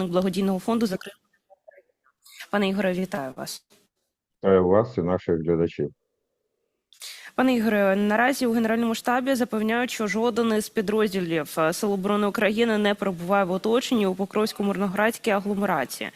співзасновник благодійного фонду «Закрив Пане Ігоре, вітаю вас. Вітаю вас і наших глядачів. Пане Ігоре, наразі у Генеральному штабі запевняють, що жоден із підрозділів е, Сил оборони України не перебуває в оточенні у Покровсько-Мирноградській агломерації.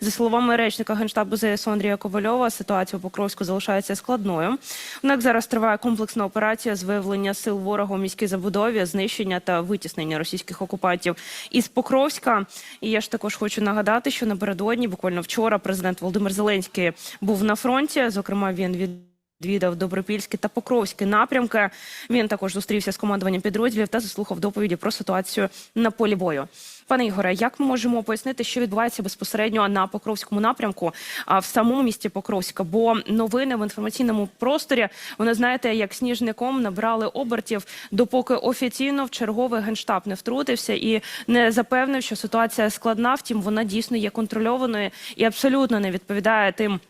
За словами речника генштабу ЗСУ Андрія Ковальова, ситуація у Покровську залишається складною. Однак зараз триває комплексна операція з виявлення сил ворога у міській забудові, знищення та витіснення російських окупантів із Покровська. І я ж також хочу нагадати, що напередодні, буквально вчора, президент Володимир Зеленський був на фронті. Зокрема, він від відвідав Добропільський та Покровський напрямки. Він також зустрівся з командуванням підрозділів та заслухав доповіді про ситуацію на полі бою. Пане Ігоре, як ми можемо пояснити, що відбувається безпосередньо на Покровському напрямку, а в самому місті Покровська? Бо новини в інформаційному просторі вони знаєте, як сніжником набрали обертів, допоки офіційно в черговий генштаб не втрутився і не запевнив, що ситуація складна. Втім, вона дійсно є контрольованою і абсолютно не відповідає тим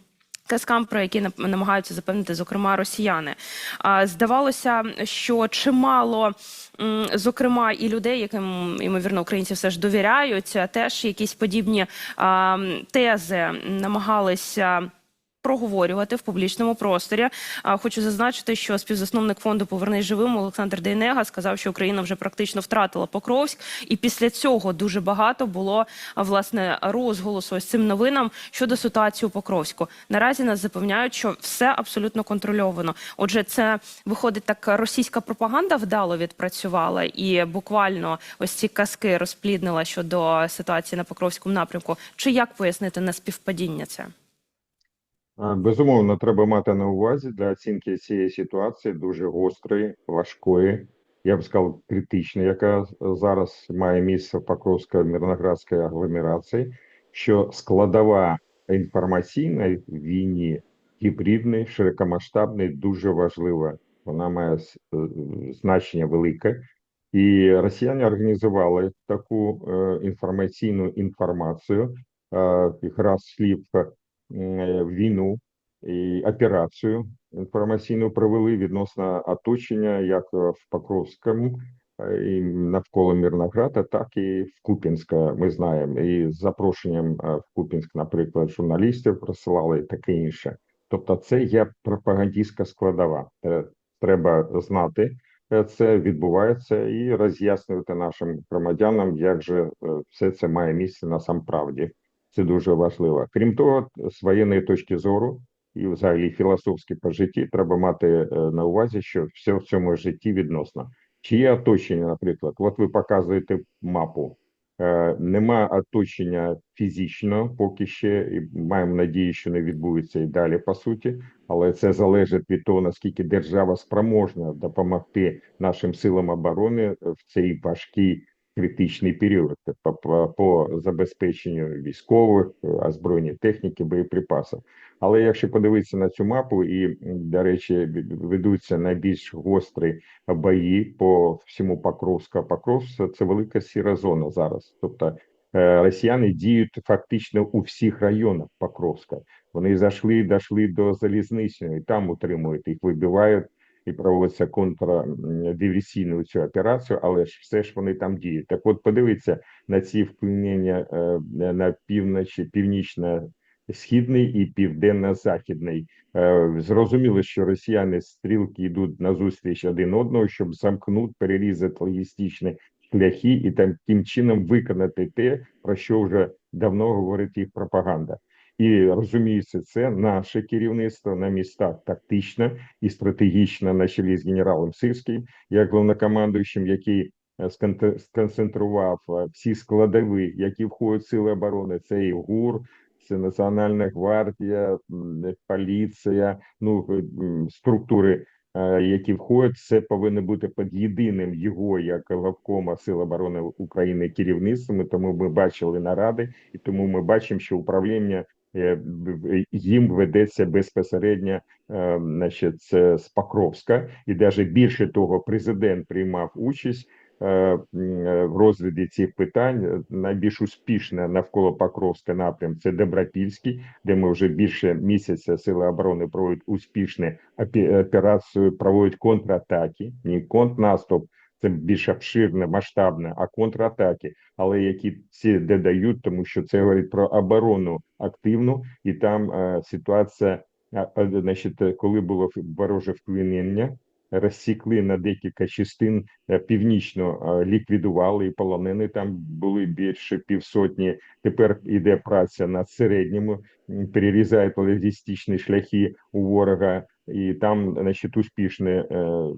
казкам, про які намагаються запевнити, зокрема, росіяни. Здавалося, що чимало, зокрема, і людей, яким ймовірно українці все ж довіряють, теж якісь подібні а, тези намагалися. Проговорювати в публічному просторі. Хочу зазначити, що співзасновник фонду Повернись живим Олександр Дейнега сказав, що Україна вже практично втратила Покровськ, і після цього дуже багато було власне розголосу ось цим новинам щодо ситуації у Покровську. Наразі нас запевняють, що все абсолютно контрольовано. Отже, це виходить так, російська пропаганда вдало відпрацювала і буквально ось ці казки розпліднила щодо ситуації на Покровському напрямку. Чи як пояснити на співпадіння це? Безумовно, треба мати на увазі для оцінки цієї ситуації дуже гострої, важкої, я б сказав, критичної, яка зараз має місце в Покровсько-Мирноградській агломерації, що складова інформаційної війні гібридної, широкомасштабної, дуже важлива. Вона має е, значення велике. І росіяни організували таку е, інформаційну інформацію, е, якраз слів війну і операцію інформаційну провели відносно оточення, як в Покровському е, і навколо Мирнограда, так і в Куп'янська. Ми знаємо, і з запрошенням е, в Куп'янськ, наприклад, журналістів присилали і таке інше. Тобто, це є пропагандистська складова. Е, Треба знати. е, Це відбувається і роз'яснювати нашим громадянам, як же е, все це має місце насамправді. Це дуже важливо. Крім того, з воєнної точки зору і взагалі філософськи по житті треба мати е, на увазі, що все в цьому житті відносно. Чи є оточення, наприклад, от ви показуєте мапу. Е, Нема оточення фізично поки ще, і маємо надію, що не відбудеться і далі по суті, але це залежить від того, наскільки держава спроможна допомогти нашим силам оборони в цей важкий критичний період по, по, по забезпеченню військових, е, озброєння техніки, боєприпасів. Але якщо подивитися на цю мапу, і до речі, ведуться найбільш гострі бої по всьому Покровську. Покровськ – це велика сіра зона зараз. Тобто е, росіяни діють фактично у всіх районах Покровська. Вони зайшли, дійшли до залізничної, і там утримують їх, вибивають і проводиться контрдиверсійну цю операцію, але ж все ж вони там діють. Так от подивіться на ці вплинення е, на півночі, північно-східний і південно-західний. Е, Зрозуміло, що росіяни стрілки йдуть на зустріч один одного, щоб замкнути, перерізати логістичні шляхи і там тим чином виконати те, про що вже давно говорить їх пропаганда. І розуміється, це наше керівництво на містах тактично і стратегічно на чолі з генералом Сирським, як головнокомандуючим, який е, сконцентрував е, всі складові, які входять в сили оборони. Це і ГУР, це Національна гвардія, поліція, ну е, структури, які входять, це повинно бути під єдиним його як главкома Сил оборони України керівництвом. Тому ми бачили наради, і тому ми бачимо, що управління їм ведеться безпосередньо е, значить, з Покровська, і навіть більше того, президент приймав участь е, е, в розгляді цих питань. Найбільш успішне навколо Покровська напрям це Добропільський, де ми вже більше місяця сили оборони проводять успішні опі- операцію, проводять контратаки, не контрнаступ. Це більш обширне, масштабне, а контратаки, але які ці додають, тому що це говорить про оборону активну, і там е, ситуація, значить, коли було вороже вклинення, розсікли на декілька частин е, північно е, ліквідували і полонені там були більше півсотні. Тепер іде праця на середньому, перерізають логістичні шляхи у ворога, і там, значить, успішно е,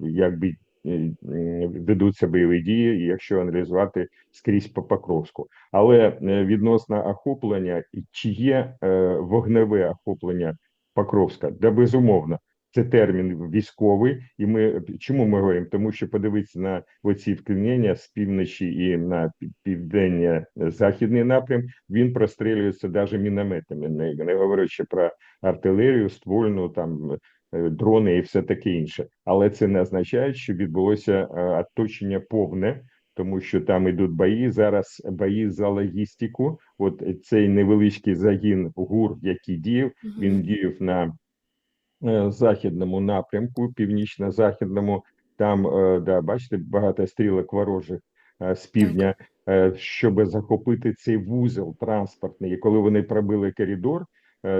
якби ведуться бойові дії, якщо аналізувати скрізь по Покровську. Але е, відносно охоплення, чи є е, вогневе охоплення Покровська? Да, безумовно. Це термін військовий, і ми чому ми говоримо? Тому що подивитися на оці вклинення з півночі і на пі- південно-західний напрям, він прострілюється навіть мінометами, не, не говорячи про артилерію, ствольну там е, дрони і все таке інше. Але це не означає, що відбулося е, оточення повне, тому що там ідуть бої. Зараз бої за логістику. От цей невеличкий загін ГУР, який діяв, він діяв на е, західному напрямку, північно-західному. Там, е, да, бачите, багато стрілок ворожих е, з півдня, е, щоб захопити цей вузол транспортний. І коли вони пробили коридор, е,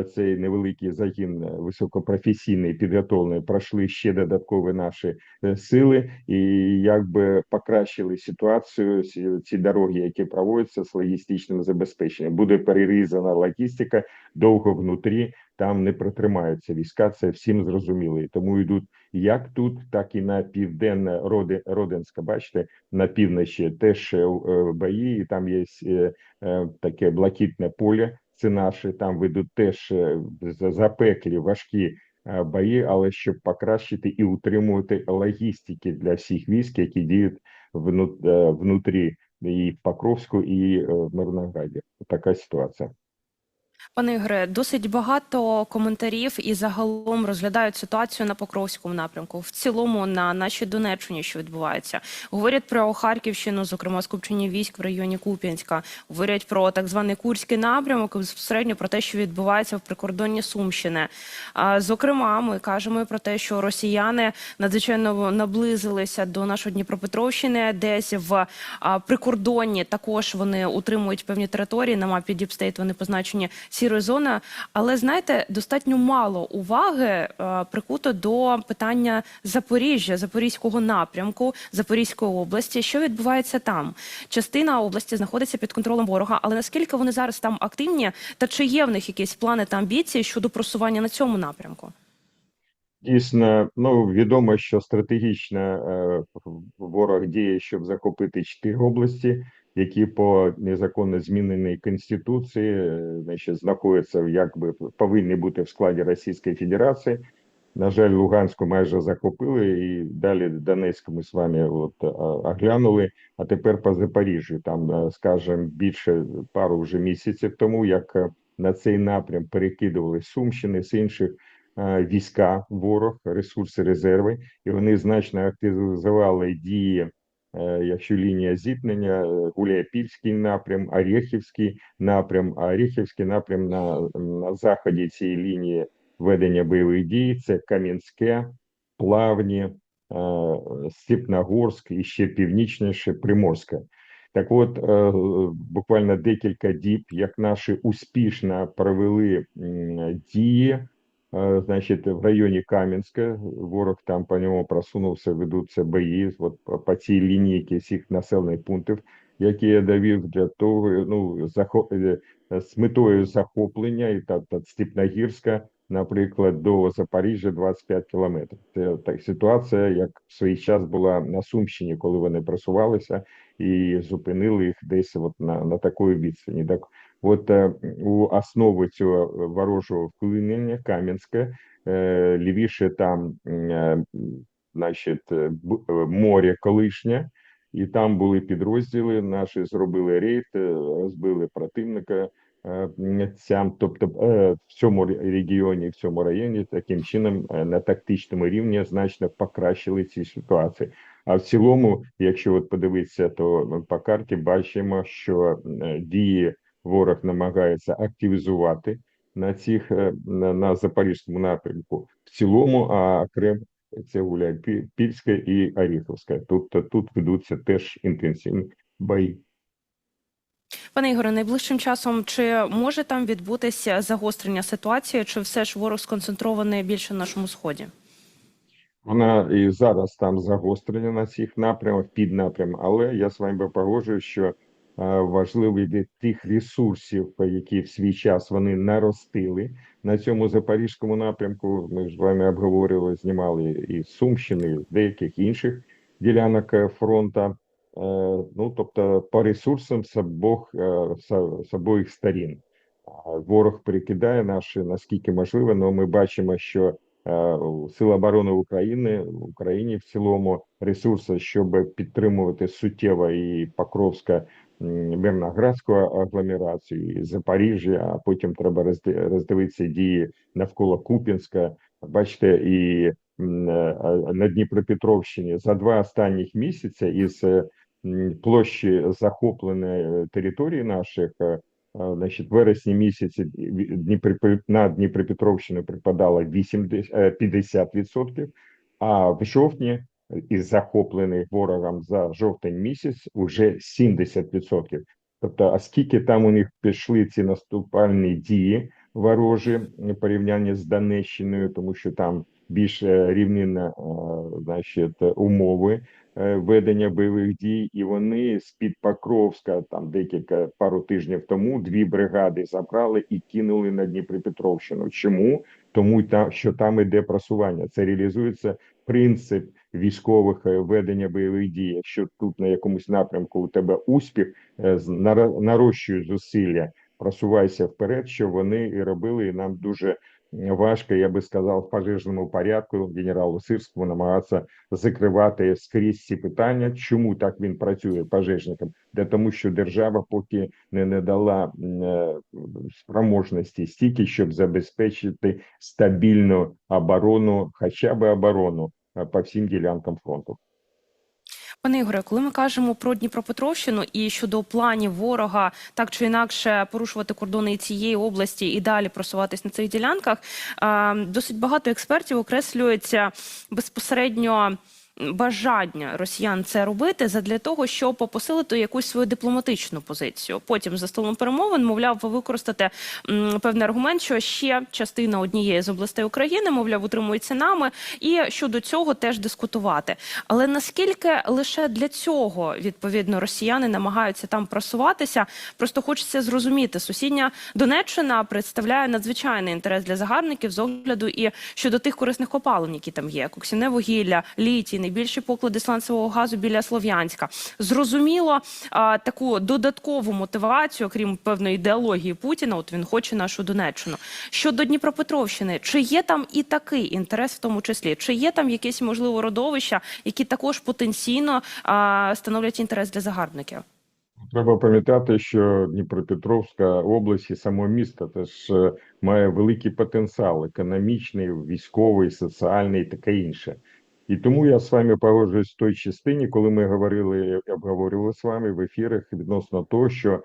цей невеликий загін е, високопрофесійний, підготовлений, пройшли ще додаткові наші е, сили і якби покращили ситуацію. Ці- дороги, які проводяться з логістичним забезпеченням, буде перерізана логістика довго внутрі там не протримаються війська. Це всім зрозуміло. І тому йдуть як тут, так і на південне Роди Родинська. Бачите, на півночі теж е, бої. І там є е, е, таке блакитне поле. Це наші там ведуть теж е, запеклі важкі е, бої, але щоб покращити і утримувати логістики для всіх військ, які діють е, внутрі і в Покровську, і в Мирнограді. Така ситуація. Пане Ігоре, досить багато коментарів і загалом розглядають ситуацію на Покровському напрямку. В цілому на нашій Донеччині, що відбувається, говорять про Харківщину, зокрема скупчення військ в районі Куп'янська. Говорять про так званий Курський напрямок, і безпосередньо про те, що відбувається в прикордонні Сумщини. Зокрема, ми кажемо про те, що росіяни надзвичайно наблизилися до нашої Дніпропетровщини, десь в прикордонні також вони утримують певні території. На мапі Діпстейт вони позначені сірою зоною. Але знаєте, достатньо мало уваги е, прикуто до питання Запоріжжя, Запорізького напрямку, Запорізької області. Що відбувається там? Частина області знаходиться під контролем ворога, але наскільки вони зараз там активні, та чи є в них якісь плани та амбіції щодо просування на цьому напрямку? Дійсно, ну відомо, що стратегічно е, ворог діє, щоб захопити чотири області, які по незаконно зміненій конституції, е, значить, знаходяться якби повинні бути в складі Російської Федерації. На жаль, Луганську майже захопили, і далі Донецьку ми з вами от оглянули. А тепер по Запоріжжю, там, е, скажімо, більше пару вже місяців тому, як е, на цей напрям перекидували Сумщини з інших війська, ворог, ресурси, резерви, і вони значно активізували дії. Е, Якщо лінія зіткнення, е, Гуляйпільський напрям, Орєхівський напрям, а Орєхівський напрям на, на заході цієї лінії ведення бойових дій це Кам'янське, Плавні, е, Степногорськ і ще північніше Приморське. Так от, буквально декілька діб, як наші успішно провели дії, значить, в районі Кам'янська, ворог там по ньому просунувся, ведуться бої от, по, цій лінійці всіх населених пунктів, які я довів для того, ну, захо... е, з метою захоплення, і та, та Степногірська, наприклад, до Запоріжжя 25 кілометрів. Це так ситуація, як в свій час була на Сумщині, коли вони просувалися і зупинили їх десь от на, на такої відстані. Так, от е, у основі цього ворожого вклинення Кам'янське, е, лівіше там, значить, море колишнє. І там були підрозділи. Наші зробили рейд, розбили противника цям, тобто в цьому регіоні, в цьому районі, таким чином на тактичному рівні значно покращили ці ситуації. А в цілому, якщо от подивитися, то по карті бачимо, що дії ворог намагається активізувати на цих е, на, на запорізькому напрямку. В цілому, а окрем це Гуляй Пільська і Оріховська. Тут тут ведуться теж інтенсивні бої. Пане Ігоре, найближчим часом чи може там відбутися загострення ситуації, чи все ж ворог сконцентрований більше на нашому сході? Вона і зараз там загострення на цих напрямах, під напрям, але я з вами погоджуюсь, що важливий від тих ресурсів, які в свій час вони наростили на цьому запорізькому напрямку. Ми з вами обговорювали, знімали і Сумщини, і деяких інших ділянок е, фронта. Е, Ну тобто, по ресурсам з обох е, з- обох сторін. Ворог перекидає наші наскільки можливо, але ми бачимо, що е, Сили оборони України в Україні в цілому ресурси, щоб підтримувати суттєво і Покровська Мирноградську агломерацію, Запоріжжя, а потім треба роздивитися дії навколо Куп'янська. Бачите, і е, на Дніпропетровщині за два останніх місяці із е, площі захопленої е, території наших. е, Значить, вересні місяці на Дніпропетровщину припадало 80, е, 50%, а в жовтні із захоплених ворогом за жовтень місяць уже 70%. Тобто, а скільки там у них пішли ці наступальні дії ворожі в порівнянні з Донеччиною, тому що там більш е, рівнинна, е, значить, умови е, ведення бойових дій, і вони з під Покровська там декілька пару тижнів тому дві бригади забрали і кинули на Дніпропетровщину. Чому? Тому що там іде просування. Це реалізується принцип військових е, ведення бойових дій. Якщо тут на якомусь напрямку у тебе успіх, е, нарощуй зусилля, просувайся вперед, що вони і робили. І нам дуже важко, я би сказав, в пожежному порядку генералу Сирському намагатися закривати скрізь ці питання. Чому так він працює пожежником? Де тому, що держава поки не, не дала м, е, спроможності стільки, щоб забезпечити стабільну оборону, хоча б оборону по всім ділянкам фронту. Пане Ігоре, коли ми кажемо про Дніпропетровщину і щодо планів ворога так чи інакше порушувати кордони цієї області і далі просуватись на цих ділянках, е, досить багато експертів окреслюється безпосередньо. Бажання росіян це робити задля того, щоб посилити якусь свою дипломатичну позицію. Потім за столом перемовин, мовляв, ви використати певний аргумент, що ще частина однієї з областей України, мовляв, утримується нами, і щодо цього теж дискутувати. Але наскільки лише для цього відповідно росіяни намагаються там просуватися? Просто хочеться зрозуміти, сусідня Донеччина представляє надзвичайний інтерес для загарбників з огляду і щодо тих корисних копалин, які там є: коксіне вугілля, літій, найбільші поклади сланцевого газу біля Слов'янська. Зрозуміло, таку додаткову мотивацію, крім певної ідеології Путіна. От він хоче нашу Донеччину. Щодо Дніпропетровщини, чи є там і такий інтерес, в тому числі, чи є там якісь можливо родовища, які також потенційно становлять інтерес для загарбників? Треба пам'ятати, що Дніпропетровська область і само місто теж е, має великий потенціал економічний, військовий, соціальний і таке інше. І тому я з вами погоджуюсь в той частині, коли ми говорили обговорювали з вами в ефірах відносно того, що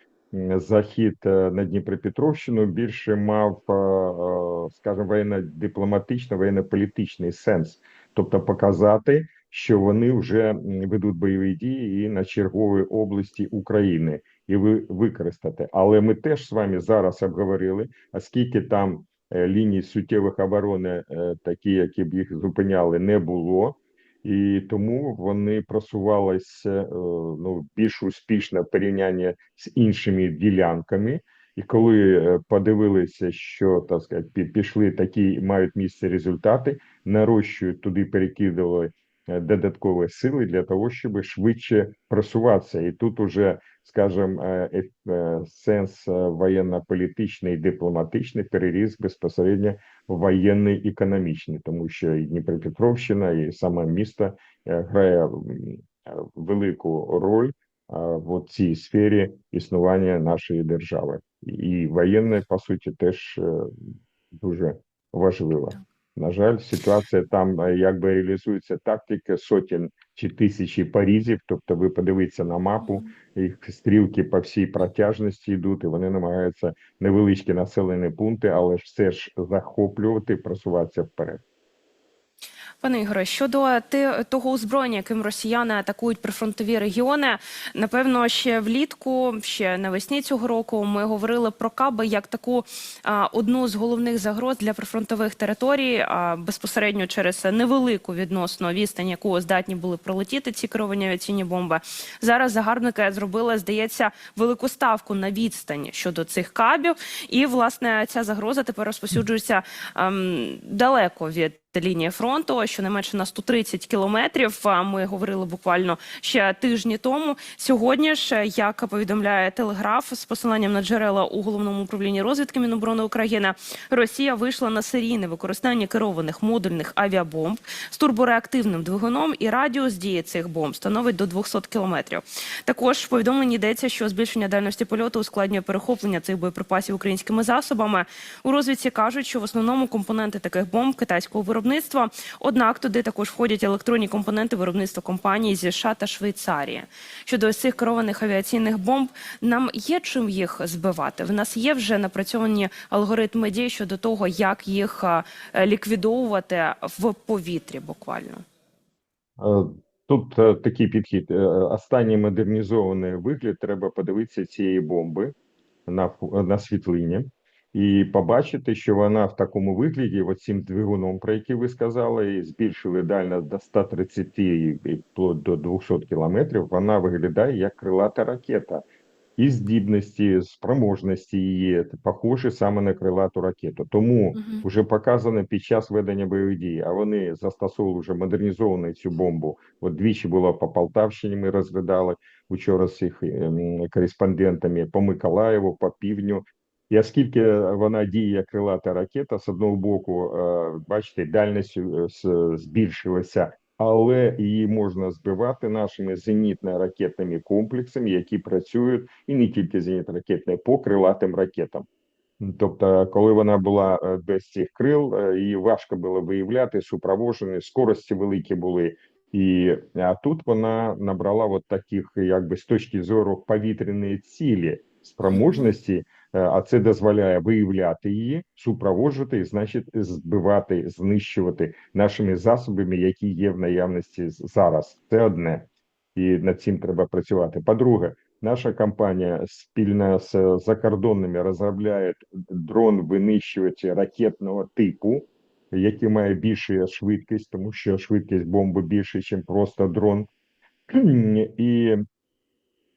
захід е, на Дніпропетровщину більше мав, е, е, скажімо, воєнно-дипломатично, воєнно-політичний сенс, тобто показати, що вони вже ведуть бойові дії і на черговій області України, і ви використати. Але ми теж з вами зараз обговорили, оскільки там ліній суттєвих оборони, е, такі, які б їх зупиняли, не було. І тому вони просувалися е, ну більш успішно порівняння з іншими ділянками. І коли е, подивилися, що так сказати, пішли такі мають місце результати, нарощують туди, перекидали е, додаткові сили для того, щоб швидше просуватися. І тут уже, скажімо, е, е, сенс воєнно-політичний і дипломатичний переріс безпосередньо воєнний економічний, тому що і Дніпропетровщина, і саме місто грає велику роль в цій сфері існування нашої держави, і воєнне, по суті, теж дуже важливо. На жаль, ситуація там е, якби реалізується тактика сотень чи тисячі парізів. Тобто, ви подивіться на мапу, їх стрілки по всій протяжності йдуть, і вони намагаються невеличкі населені пункти, але ж все ж захоплювати, просуватися вперед. Пане Ігоре, щодо того озброєння, яким росіяни атакують прифронтові регіони, напевно, ще влітку, ще навесні цього року, ми говорили про каби як таку одну з головних загроз для прифронтових територій, а, безпосередньо через невелику відносно відстань, яку здатні були пролетіти ці керовані авіаційні бомби. Зараз загарбники зробили, здається, велику ставку на відстань щодо цих кабів, і власне ця загроза тепер розповсюджується ем, далеко від лінії фронту, щонайменше на 130 кілометрів. Ми говорили буквально ще тижні тому. Сьогодні ж, як повідомляє Телеграф з посиланням на джерела у головному управлінні розвідки Міноборони України, Росія вийшла на серійне використання керованих модульних авіабомб з турбореактивним двигуном, і радіус дії цих бомб становить до 200 кілометрів. Також в повідомленні йдеться, що збільшення дальності польоту ускладнює перехоплення цих боєприпасів українськими засобами. У розвідці кажуть, що в основному компоненти таких бомб китайського виробництва. Однак туди також входять електронні компоненти виробництва компаній зі США та Швейцарії. Щодо ось цих керованих авіаційних бомб, нам є чим їх збивати. В нас є вже напрацьовані алгоритми дій щодо того, як їх е, ліквідовувати в повітрі, буквально. Е, Тут е, такий підхід. Останній модернізований вигляд треба подивитися цієї бомби на, на світлині і побачити, що вона в такому вигляді, от цим двигуном, про який ви сказали, і збільшили дальність до 130 і до 200 кілометрів, вона виглядає як крилата ракета. І здібності, спроможності її похожі саме на крилату ракету. Тому вже показано під час ведення бойових дій, а вони застосовували вже модернізовану цю бомбу. От двічі було по Полтавщині. Ми розглядали вчора з їх ем, кореспондентами по Миколаєву, по півдню. І оскільки вона діє як крилата ракета, з одного боку, е, бачите, дальність е, збільшилася, але її можна збивати нашими зенітно-ракетними комплексами, які працюють і не тільки зенітно-ракетні, по крилатим ракетам. Тобто, коли вона була е, без цих крил, е, її важко було виявляти, супроводжені, скорості великі були. І а тут вона набрала от таких, якби з точки зору повітряної цілі спроможності, е, а це дозволяє виявляти її, супроводжувати і, значить, збивати, знищувати нашими засобами, які є в наявності зараз. Це одне, і над цим треба працювати. По-друге, наша компанія спільно з закордонними розробляє дрон винищувачі ракетного типу, який має більшу швидкість, тому що швидкість бомби більше, ніж просто дрон. І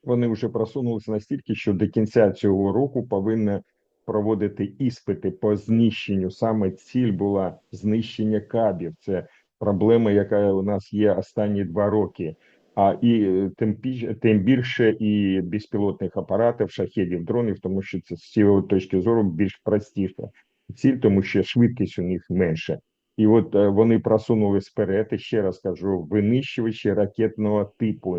вони вже просунулися настільки, що до кінця цього року повинні проводити іспити по знищенню. Саме ціль була знищення кабів. Це проблема, яка у нас є останні два роки. А і е, тим тим більше і безпілотних апаратів, шахедів, дронів, тому що це з цієї точки зору більш простіше ціль, тому що швидкість у них менше. І от е, вони просунулись вперед. Ще раз кажу, винищувачі ракетного типу.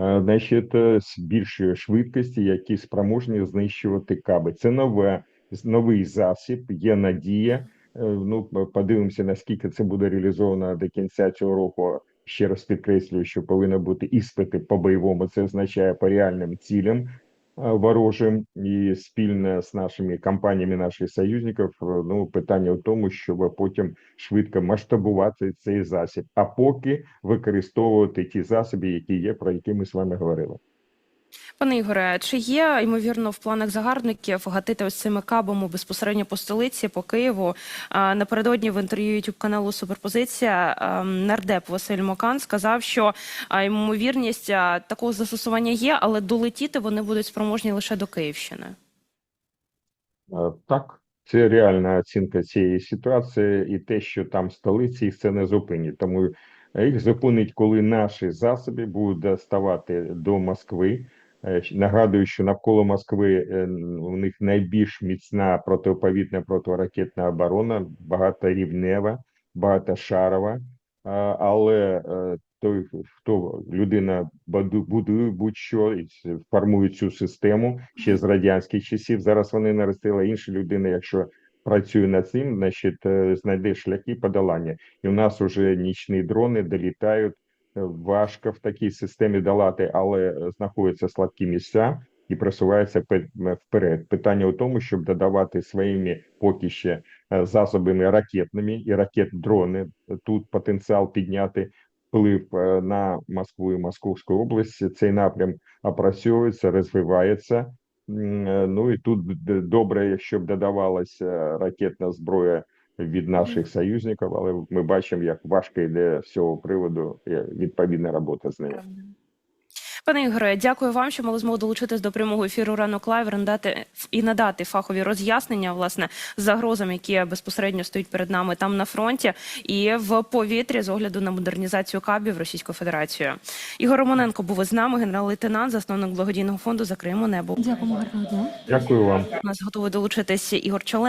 Е, Значить, е, більшою швидкості, які спроможні знищувати каби. Це нове, новий засіб, є надія. Е, Ну, подивимося, наскільки це буде реалізовано до кінця цього року. Ще раз підкреслюю, що повинні бути іспити по бойовому. Це означає по реальним цілям ворожим і спільне з нашими компаніями, наших союзників. е, Ну, питання в тому, щоб потім швидко масштабувати цей засіб, а поки використовувати ті засоби, які є, про які ми з вами говорили. Пане Ігоре, чи є ймовірно в планах загарбників гатити ось цими кабами безпосередньо по столиці, по Києву? Напередодні в інтерв'ю youtube каналу Суперпозиція нардеп Василь Мокан сказав, що ймовірність такого застосування є, але долетіти вони будуть спроможні лише до Київщини. Е, Так, це реальна оцінка цієї ситуації, і те, що там столиці, їх це не зупинить. Тому їх зупинить, коли наші засоби будуть доставати до Москви. Е, Нагадую, що навколо Москви е, у них найбільш міцна протиповітна протиракетна оборона, багаторівнева, багатошарова. Але е, той, хто людина будує будь-що і формує цю систему ще з радянських часів. Зараз вони наростили інші людини, якщо працює над цим, значить е, знайде шляхи подолання. І у нас уже нічні дрони долітають. Е, Важко в такій системі долати, але знаходяться слабкі місця і просуваються пе- вперед. Питання у тому, щоб додавати своїми поки ще е, засобами ракетними і ракет-дрони. Тут потенціал підняти вплив на Москву і Московську область. Цей напрям опрацьовується, розвивається. Е, Ну і тут добре, щоб додавалася ракетна зброя від наших союзників, але ми бачимо, як важко йде з цього приводу е, відповідна робота з нею. Пане Ігоре, дякую вам, що мали змогу долучитись до прямого ефіру ранок лайв надати і надати фахові роз'яснення власне загрозам, які безпосередньо стоять перед нами там на фронті і в повітрі з огляду на модернізацію кабів Російською Федерацією. Ігор Романенко був із нами, генерал-лейтенант, засновник благодійного фонду Закриємо небо. Дякуємо гарного дня. Дякую вам. У нас готовий долучитись Ігор Чолен.